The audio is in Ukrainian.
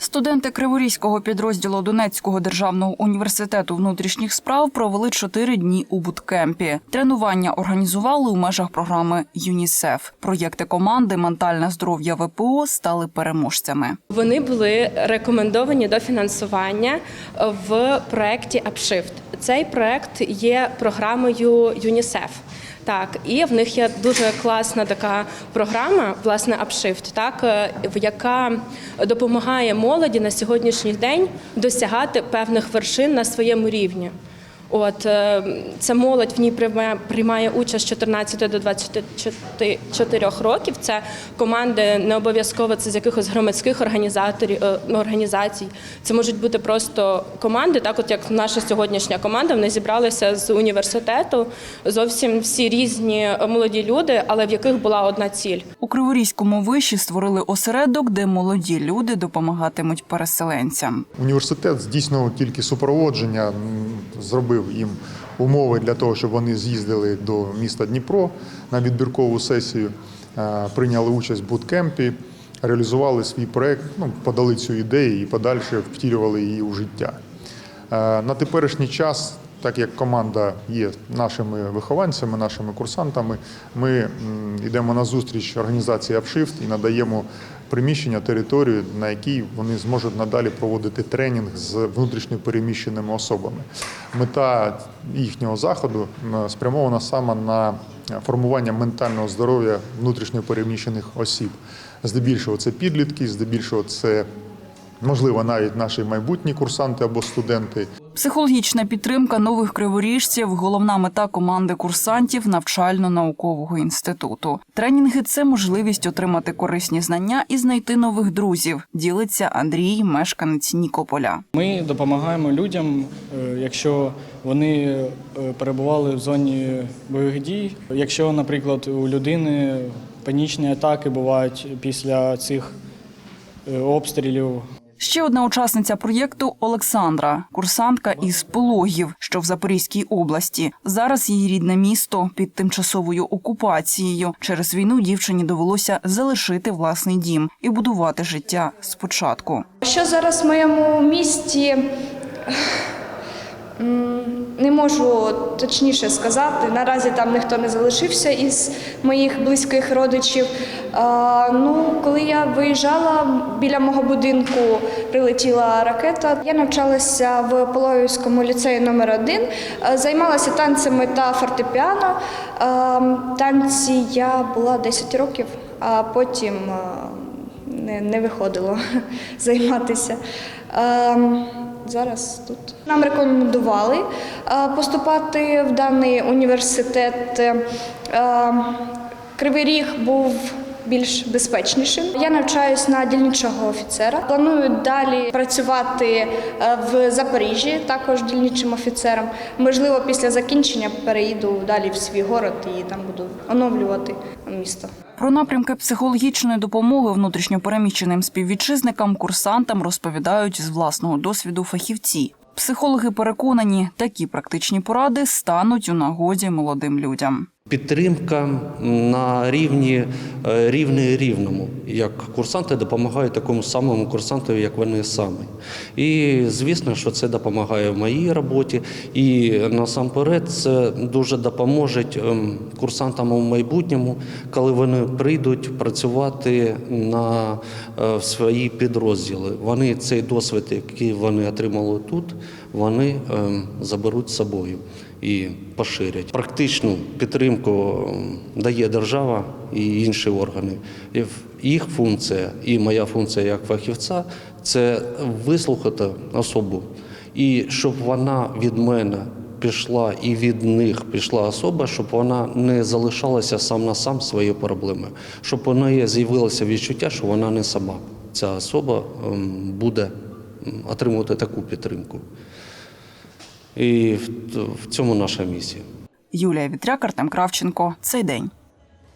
Студенти Криворізького підрозділу Донецького державного університету внутрішніх справ провели чотири дні у буткемпі. Тренування організували у межах програми ЮНІСЕФ. Проєкти команди Ментальне здоров'я ВПО стали переможцями. Вони були рекомендовані до фінансування в проєкті Upshift. Цей проєкт є програмою ЮНІСЕФ. Так, і в них є дуже класна така програма, власне, Upshift, так, е, яка допомагає молоді на сьогоднішній день досягати певних вершин на своєму рівні. От е, ця молодь в ній приймає, приймає участь з 14 до 24 років. Це команди не обов'язково це з якихось громадських організаторів е, організацій. Це можуть бути просто команди, так от як наша сьогоднішня команда. Вони зібралися з університету. Зовсім всі різні молоді люди, але в яких була одна ціль. У Криворізькому виші створили осередок, де молоді люди допомагатимуть переселенцям. Університет здійснював тільки супроводження, м, зробив їм умови для того, щоб вони з'їздили до міста Дніпро на відбіркову сесію, е, прийняли участь в буткемпі, реалізували свій проект, ну, подали цю ідею і подальше втілювали її у життя. Е, На теперішній час, так як команда є нашими вихованцями, нашими курсантами, ми йдемо на зустріч організації Upshift і надаємо приміщення, територію, на якій вони зможуть надалі проводити тренінг з внутрішньо переміщеними особами. Мета їхнього заходу спрямована саме на формування ментального здоров'я внутрішньо переміщених осіб. Здебільшого це підлітки, здебільшого це можливо навіть наші майбутні курсанти або студенти. Психологічна підтримка нових криворіжців головна мета команди курсантів навчально-наукового інституту. Тренінги це можливість отримати корисні знання і знайти нових друзів. Ділиться Андрій, мешканець Нікополя. Ми допомагаємо людям, е, якщо вони е, перебували в зоні бойових дій. Якщо, наприклад, у людини панічні атаки бувають після цих е, обстрілів, Ще одна учасниця проєкту Олександра, курсантка із Пологів, що в Запорізькій області. Зараз її рідне місто під тимчасовою окупацією. Через війну дівчині довелося залишити власний дім і будувати життя спочатку. Що зараз в моєму місті не можу точніше сказати. Наразі там ніхто не залишився із моїх близьких родичів. Ну, коли я виїжджала біля мого будинку, прилетіла ракета. Я навчалася в Пологівському ліцеї номер 1 займалася танцями та фортепіано. Танці я була 10 років, а потім. не, виходило займатися. Зараз тут. Нам рекомендували поступати в даний університет. Кривий Ріг був більш безпечнішим. Я навчаюсь на дільничого офіцера. Планую далі працювати е, в Запоріжжі, також дільничим офіцером. Можливо, після закінчення переїду далі в свій город і там буду оновлювати місто. Про напрямки психологічної допомоги внутрішньопереміщеним співвітчизникам курсантам розповідають з власного досвіду фахівці. Психологи переконані, такі практичні поради стануть у нагоді молодим людям. Підтримка на рівні е, рівний рівному, як курсанти допомагають такому самому курсантові, як вони самі. І звісно, що це допомагає в моїй роботі. І насамперед це дуже допоможе ем, курсантам у майбутньому, коли вони прийдуть працювати на е, свої підрозділи. Вони цей досвід, який вони отримали тут, вони ем, заберуть з собою і поширять. Практичну підтримку дає держава і інші органи. Їх функція і моя функція як фахівця це вислухати особу, і щоб вона від мене пішла і від них пішла особа, щоб вона не залишалася сам на сам свої проблеми, щоб у неї з'явилося відчуття, що вона не сама. Ця особа ем, буде отримувати таку підтримку. І в, цьому наша місія. Юлія Вітряк, Артем Кравченко. Цей день.